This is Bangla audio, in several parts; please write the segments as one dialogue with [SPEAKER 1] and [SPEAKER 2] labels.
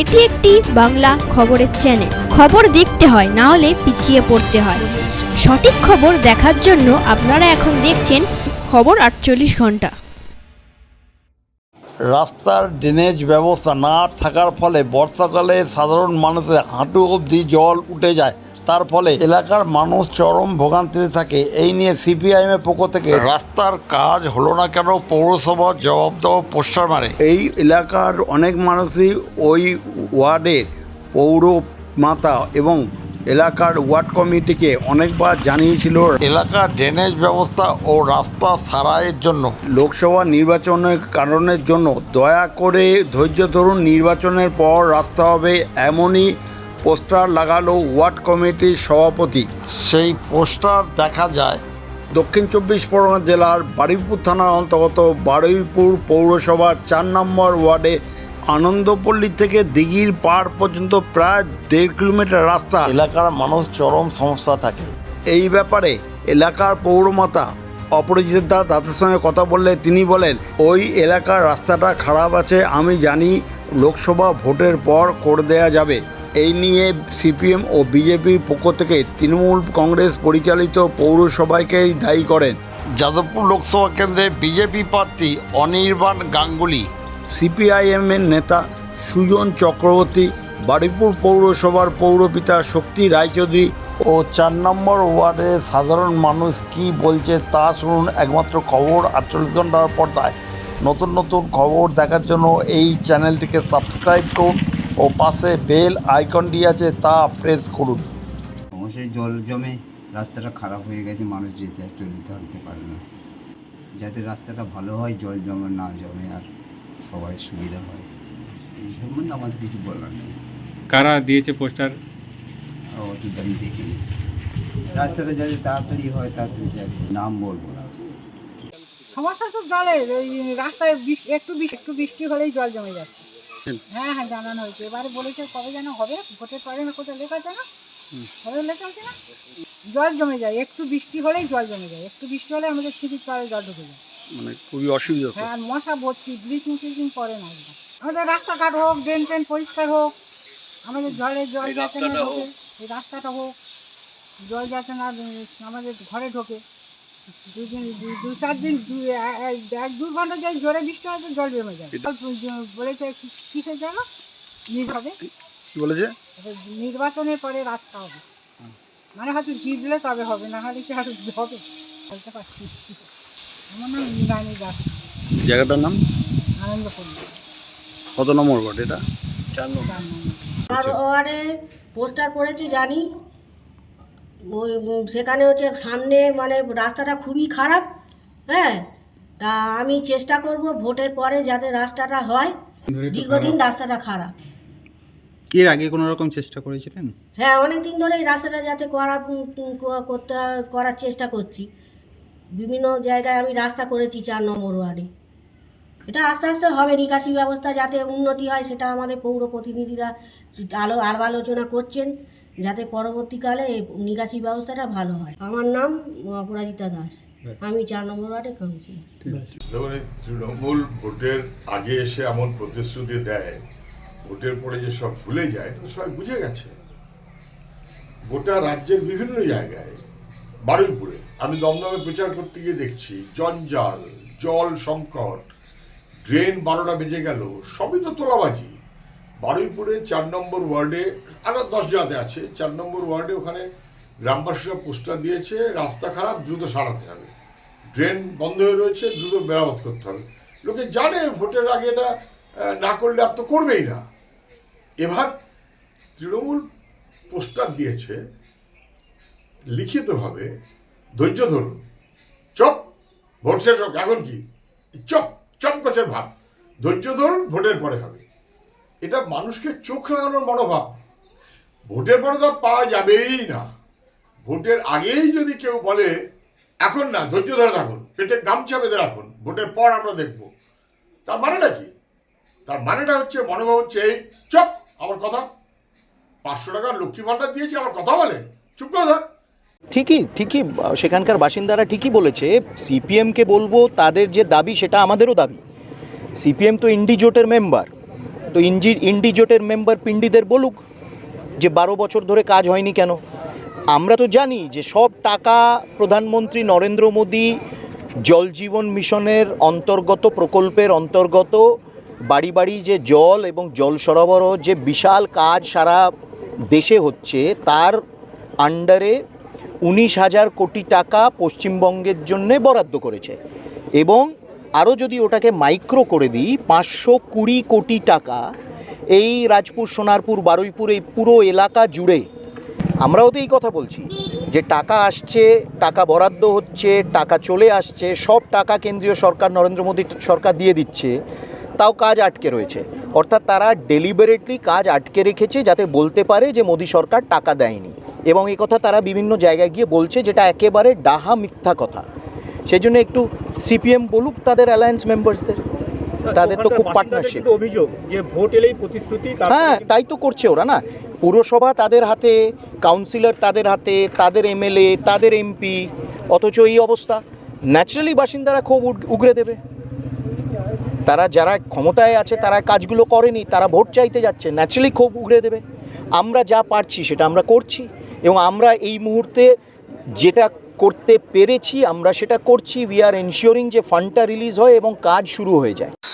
[SPEAKER 1] এটি একটি বাংলা খবরের চ্যানেল খবর দেখতে হয়, না হলে পিছিয়ে পড়তে হয়। সঠিক খবর দেখার জন্য আপনারা এখন দেখছেন খবর আটচল্লিশ ঘণ্টা।
[SPEAKER 2] রাস্তার ড্রেনেজ ব্যবস্থা না থাকার ফলে বর্ষাকালে সাধারণ মানুষের হাঁটু অবধি জল উঠে যায়। তার ফলে এলাকার মানুষ চরম ভোগান্তিতে থাকে। এই নিয়ে সিপিআইএমের পক্ষ থেকে রাস্তার কাজ হলো না কেন? পৌরসভা জবাব দেওয়া পোস্টার মারে। এই এলাকার অনেক মানুষই ওই ওয়ার্ডের পৌর মাতা এবং এলাকার ওয়ার্ড কমিটিকে অনেকবার জানিয়েছিল। এলাকার ড্রেনেজ ব্যবস্থা ও রাস্তা সারাইয়ের জন্য। লোকসভা নির্বাচনের কারণের জন্য দয়া করে ধৈর্য ধরুন নির্বাচনের পর রাস্তা হবে এমনই পোস্টার লাগালো ওয়ার্ড কমিটির সভাপতি। সেই পোস্টার দেখা যায়। দক্ষিণ চব্বিশ পরগনা জেলার বারুইপুর থানার অন্তর্গত বারুইপুর পৌরসভার চার নম্বর ওয়ার্ডে আনন্দপল্লী থেকে দিঘির পাড় পর্যন্ত প্রায় দেড় কিলোমিটার রাস্তা। এলাকার মানুষ চরম সমস্যা থাকে। এই ব্যাপারে এলাকার পৌরমাতা দাস দাসের সঙ্গে কথা বললে তিনি বলেন ওই এলাকার রাস্তাটা খারাপ আছে আমি জানি লোকসভা ভোটের পর করে দেয়া যাবে। এই নিয়ে সিপিএম ও বিজেপির পক্ষ থেকে তৃণমূল কংগ্রেস পরিচালিত পৌরসভাকেই দায়ী করেন। যাদবপুর লোকসভা কেন্দ্রে বিজেপি প্রার্থী অনির্বাণ গাঙ্গুলি। সিপিআইএমের নেতা সুজন চক্রবর্তী বারুইপুর পৌরসভার পৌরপিতা শক্তি রায়চৌধুরী ও চার নম্বর ওয়ার্ডের সাধারণ মানুষ কি বলছে তা শুনুন একমাত্র খবর আটচল্লিশ ঘণ্টার পর্দায়। নতুন নতুন খবর দেখার জন্য এই চ্যানেলটিকে সাবস্ক্রাইব করুন। ও পাশে বেল আইকনটি আছে তা প্রেস করুন।
[SPEAKER 3] অবশ্যই জল জমে রাস্তাটা খারাপ হয়ে গেছে মানুষ যেতে আর চলতে হাঁটতে পারে না। যাতে রাস্তাটা ভালো হয় জল জমে না জমে আর সবাই সুবিধা হয়। এই সম্বন্ধে আমাদের কিছু বলার নেই।
[SPEAKER 4] কারা দিয়েছে পোস্টার?
[SPEAKER 3] অত আমি দেখিনি। রাস্তাটা যাতে তাড়াতাড়ি হয় তাড়াতাড়ি যাবে নাম বলব না।
[SPEAKER 5] সমস্যা তো জলের ওই রাস্তায় বৃষ্টি একটু বৃষ্টি একটু বৃষ্টি হলেই জল জমে যাচ্ছে। হ্যাঁ হ্যাঁ জানানো হয়েছে। এবারে বলেছে কবে যেন হবে ভোটের পরে না কোথায় লেখা আছে না? হবে লেখা আছে না? জল জমে যায় একটু বৃষ্টি হলেই জল জমে যায় একটু বৃষ্টি হলে আমাদের সিঁড়ির তলে জল ঢুকে যায়।
[SPEAKER 2] মানে খুবই অসুবিধা
[SPEAKER 5] হ্যাঁ আর মশা ভর্তি ব্লিচিং টিচিং পরে না আমাদের রাস্তাঘাট হোক ড্রেন ট্রেন পরিষ্কার হোক আমাদের জলের জল যাতে না ঢোকে এই রাস্তাটা হোক জল যাতে না আমাদের ঘরে ঢোকে। দুদিন দু- চার দিন এক দু ঘণ্টা যদি জোরে বৃষ্টি হয় তো জল জমে যায় বলেছে কি- কিসের জন্য হবে।
[SPEAKER 2] কি বলেছে?
[SPEAKER 5] নির্বাচনের পরে রাস্তা হবে। মানে হয়তো জিতলে তবে হবে না হলে কি আর হবে? বলতে পারছি। আমার নাম ইন্দ্রাণী দাস।
[SPEAKER 2] জায়গাটার নাম?
[SPEAKER 5] আনন্দপল্লী
[SPEAKER 2] কত নম্বর ওয়ার্ড এটা?
[SPEAKER 5] চার নম্বর।
[SPEAKER 6] আর ওয়ার্ডে পোস্টার করেছি জানি? ওই সেখানে হচ্ছে সামনে মানে রাস্তাটা খুবই খারাপ হ্যাঁ? তা আমি চেষ্টা করব ভোটের পরে যাতে রাস্তাটা হয় দীর্ঘদিন রাস্তাটা খারাপ।
[SPEAKER 7] এর আগে কোনো রকম চেষ্টা করেছিলেন?
[SPEAKER 6] হ্যাঁ অনেক দিন ধরে এই রাস্তাটা যাতে করা করতে করার চেষ্টা করছি। বিভিন্ন জায়গায় আমি রাস্তা করেছি চার নম্বর ওয়ার্ডে। এটা আস্তে আস্তে হবে নিকাশি ব্যবস্থা যাতে উন্নতি হয় সেটা আমাদের পৌর প্রতিনিধিরা আলো আলোচনা করছেন। যাতে পরবর্তীকালে এই নিকাশি ব্যবস্থাটা ভালো হয়। আমার নাম অপরাজিতা দাস। আমি চার নম্বর ওয়ার্ডে কাউন্সিলর।
[SPEAKER 8] দেখুন তৃণমূল ভোটের আগে এসে এমন প্রতিশ্রুতি দেয় ভোটের পরে যে সব ভুলে যায় তো সবাই বুঝে গেছে। গোটা রাজ্যের বিভিন্ন জায়গায় বারুইপুরে আমি দমদমে প্রচার করতে গিয়ে দেখছি জঞ্জাল জল সংকট ড্রেন বারোটা বেজে গেল সবই তো তোলাবাজি। বারুইপুরে চার নম্বর ওয়ার্ডে আরও দশ জায়গাতে আছে। চার নম্বর ওয়ার্ডে ওখানে গ্রামবাসীরা পোস্টার দিয়েছে, রাস্তা খারাপ, দ্রুত সারাতে হবে। ড্রেন বন্ধ হয়ে রয়েছে, দ্রুত মেরামত করতে হবে। লোকে জানে ভোটের আগে এটা না করলে আর তো করবেই না। এবার তৃণমূল পোস্টার দিয়েছে, লিখিতভাবে ধৈর্য ধরুন। চপ, ভোট শেষ হোক, এখন কি? চপ চপ গাছের ভাব। ধৈর্য ধরুন, ভোটের পরে হবে। এটা মানুষকে চোখ লাগানোর মনোভাব। ভোটের পরে তো পাওয়া যাবেই না। ভোটের আগেই যদি কেউ বলে, এখন না, ধৈর্য ধরে থাকুন, পেটে গামছা বেঁধে রাখুন, ভোটের পর আমরা দেখব। তার মানেটা কি? তার মানেটা হচ্ছে, মনোভাব হচ্ছে এই, চপ, আমার কথা। পাঁচশো টাকা লক্ষ্মী ভাণ্ডার দিয়েছি, আমার কথা বলে। চুপ করে থাক।
[SPEAKER 9] ঠিকই ঠিকই সেখানকার বাসিন্দারা ঠিকই বলেছে, সিপিএমকে বলব, তাদের যে দাবি, সেটা আমাদেরও দাবি। সিপিএম তো ইন্ডিজোটের মেম্বার। তো ইঞ্জি ইন্ডিজোটের মেম্বার পিন্ডিদের বলুক যে বারো বছর ধরে কাজ হয়নি কেন? আমরা তো জানি যে সব টাকা প্রধানমন্ত্রী নরেন্দ্র মোদী জল জীবন মিশনের অন্তর্গত প্রকল্পের অন্তর্গত বাড়ি বাড়ি যে জল এবং জল সরবরাহ যে বিশাল কাজ সারা দেশে হচ্ছে, তার আন্ডারে উনিশ হাজার কোটি টাকা পশ্চিমবঙ্গের জন্যে বরাদ্দ করেছে। এবং আরও যদি ওটাকে মাইক্রো করে দিই, পাঁচশো কুড়ি কোটি টাকা এই রাজপুর, সোনারপুর, বারুইপুর, এই পুরো এলাকা জুড়ে আমরাও তো এই কথা বলছি যে টাকা আসছে, টাকা বরাদ্দ হচ্ছে, টাকা চলে আসছে, সব টাকা কেন্দ্রীয় সরকার, নরেন্দ্র মোদী সরকার দিয়ে দিচ্ছে, তাও কাজ আটকে রয়েছে। অর্থাৎ তারা ডেলিবারেটলি কাজ আটকে রেখেছে যাতে বলতে পারে যে মোদী সরকার টাকা দেয়নি। এবং এই কথা তারা বিভিন্ন জায়গায় গিয়ে বলছে যেটা একেবারে ডাহা মিথ্যা কথা। সেই জন্য একটু সিপিএম বলুক তাদের অ্যালায়েন্স মেম্বার্সদের তাদের তো খুব পার্টনারশিপ
[SPEAKER 7] অভিযোগ যে ভোট এলেই প্রতিশ্রুতি
[SPEAKER 9] হ্যাঁ তাই তো করছে ওরা না। পুরসভা তাদের হাতে কাউন্সিলর তাদের হাতে তাদের এমএলএ তাদের এমপি অথচ এই অবস্থা। ন্যাচারালি বাসিন্দারা খুব উগ- উগরে দেবে। তারা যারা ক্ষমতায় আছে তারা কাজগুলো করেনি তারা ভোট চাইতে যাচ্ছে। ন্যাচারালি খুব উগড়ে দেবে। আমরা যা পারছি সেটা আমরা করছি। এবং আমরা এই মুহূর্তে যেটা করতে পেরেছি, আমরা সেটা করছি। উই আর এনশিওরিং যে ফান্ডটা রিলিজ হয় এবং কাজ শুরু হয়ে যায়।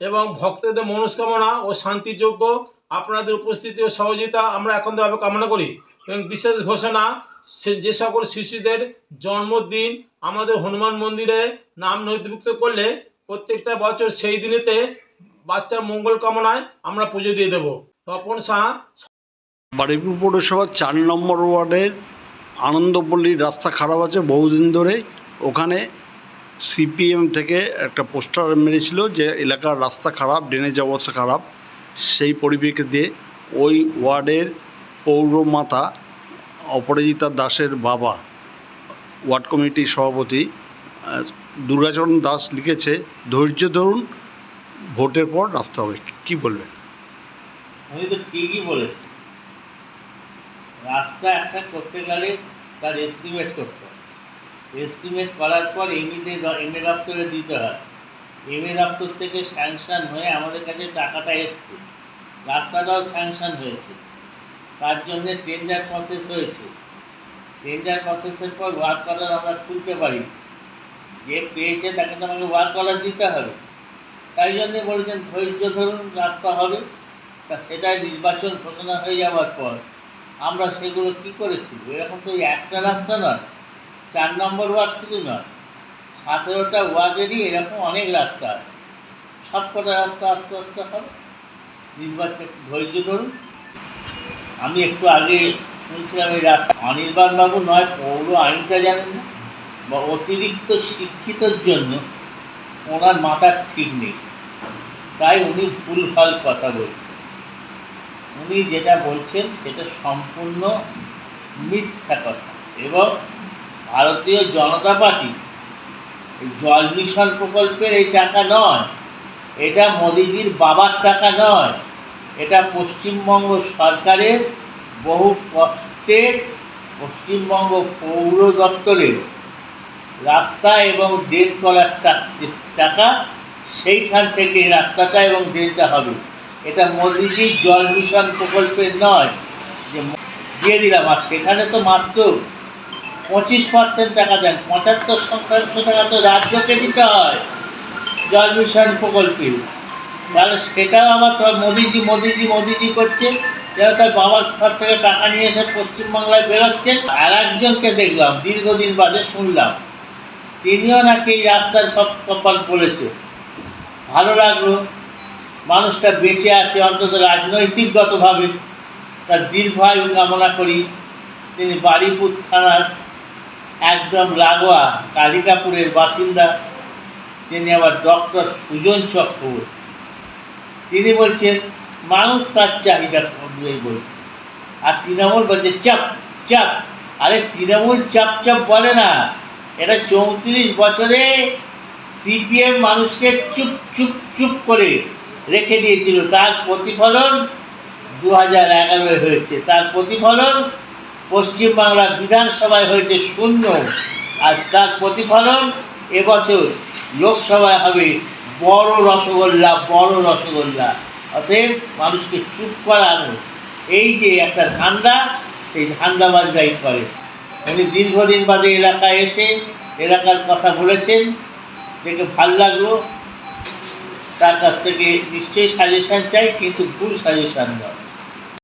[SPEAKER 10] এবং ভক্তদের মনস্কামনা ও শান্তিযোগ্য আপনাদের উপস্থিতি ও সহযোগিতা আমরা একান্তভাবে কামনা করি। এবং বিশেষ ঘোষণা, সে যে সকল শিশুদের জন্মদিন আমাদের হনুমান মন্দিরে নাম নথিভুক্ত করলে প্রত্যেকটা বছর সেই দিনেতে বাচ্চার মঙ্গল কামনায় আমরা পুজো দিয়ে দেবো। তপন শাহ
[SPEAKER 2] বারুইপুর পৌরসভার চার নম্বর ওয়ার্ডের আনন্দপল্লীর রাস্তা খারাপ আছে বহুদিন ধরে। ওখানে সিপিএম থেকে একটা পোস্টার মেরেছিল যে এলাকার রাস্তা খারাপ ড্রেনেজ অবস্থা খারাপ। সেই পরিপ্রেক্ষিতে ওই ওয়ার্ডের পৌরমাতা অপরাজিতা দাসের বাবা, ওয়ার্ড কমিটির সভাপতি দুর্গাচরণ দাস লিখেছে, ধৈর্য ধরুন, ভোটের পর রাস্তা হবে। কি বলবেন?
[SPEAKER 11] উনি তো ঠিকই বলেছে রাস্তা একটা করতে গেলে তার এস্টিমেট করতে হয় এস্টিমেট করার পর এমনিতে এমএ দপ্তরে দিতে হয়। এমএ দপ্তর থেকে স্যাংশন হয়ে আমাদের কাছে টাকাটা এসছে। রাস্তাটাও স্যাংশন হয়েছে। তার জন্যে টেন্ডার প্রসেস হয়েছে। টেন্ডার প্রসেসের পর ওয়ার্ক অর্ডার আমরা খুলতে পারি। যে পেয়েছে তাকে তো আমাকে ওয়ার্ক অর্ডার দিতে হবে। তাই জন্যে বলেছেন, ধৈর্য ধরুন, রাস্তা হবে। তা সেটাই নির্বাচন ঘোষণা হয়ে যাওয়ার পর আমরা সেগুলো কী করে খুলবো? এরকম তো একটা রাস্তা নয়। চার নম্বর ওয়ার্ড শুধু নয়, সতেরোটা ওয়ার্ডেরই এরকম অনেক রাস্তা আছে। সব কটা রাস্তা আস্তে আস্তে হবে। নির্বাচন ধৈর্য ধরুন। আমি একটু আগে শুনছিলাম এই রাস্তা। অনির্বাণবাবু নয়, পৌর আইনটা জানেন না? বা অতিরিক্ত শিক্ষিতর জন্য ওনার মাথার ঠিক নেই। তাই উনি ভুলভাল কথা বলছেন। উনি যেটা বলছেন সেটা সম্পূর্ণ মিথ্যা কথা। এবং ভারতীয় জনতা পার্টি, এই জল মিশন প্রকল্পের এই টাকা নয়, এটা মোদিজির বাবার টাকা নয়, এটা পশ্চিমবঙ্গ সরকারের বহু কষ্টে পশ্চিমবঙ্গ পৌর দপ্তরের রাস্তা এবং ড্রেন করার টাকা সেইখান থেকে রাস্তাটা এবং ড্রেনটা হবে। এটা মোদিজির জল মিশন প্রকল্পের নয়, যে দিয়ে দিলাম, আর সেখানে তো মাত্র পঁচিশ পার্সেন্ট টাকা দেন। পঁচাত্তর শতাংশ টাকা তো রাজ্যকে দিতে হয়। জল মিশন প্রকল্পে। তাহলে সেটাও আবার তো মোদিজি মোদিজি মোদিজি করছে। যারা তার বাবার ঘর থেকে টাকা নিয়ে এসে পশ্চিমবাংলায় বেরোচ্ছেন আর একজনকে দেখলাম, দীর্ঘদিন বাদে শুনলাম। তিনিও নাকি এই রাস্তার কপ- কপাল বলেছে ভালো লাগল। মানুষটা বেঁচে আছে, অন্তত রাজনৈতিকগতভাবে। তার দীর্ঘায়ু কামনা করি। তিনি বাড়িপুর থানার একদম রাগোয়া কালিকাপুরের বাসিন্দা তিনি আবার ডক্টর সুজন চক্রবর্তী। তিনি বলছেন, মানুষ তার চাহিদা অনুযায়ী বলছে। আর তৃণমূল বলছে, চাপ চাপ। আরে তৃণমূল চাপ চাপ বলে না। এটা চৌত্রিশ বছরে সিপিএম মানুষকে চুপ চুপ চুপ করে রেখে দিয়েছিল। তার প্রতিফলন দু হাজার এগারোয় হয়েছে। তার প্রতিফলন পশ্চিমবাংলা বিধানসভায় হয়েছে শূন্য। আর তার প্রতিফলন এবছর লোকসভায় হবে বড় রসগোল্লা বড় রসগোল্লা। অতএব মানুষকে চুপ করানো এই যে একটা ধান্দা, সেই ধান্দাবাজরাই করে। উনি দীর্ঘদিন বাদে এলাকায় এসে এলাকার কথা বলেছেন। দেখে ভালো লাগল। তার কাছ থেকে নিশ্চয়ই সাজেশান চাই, কিন্তু ভুল সাজেশান নয়।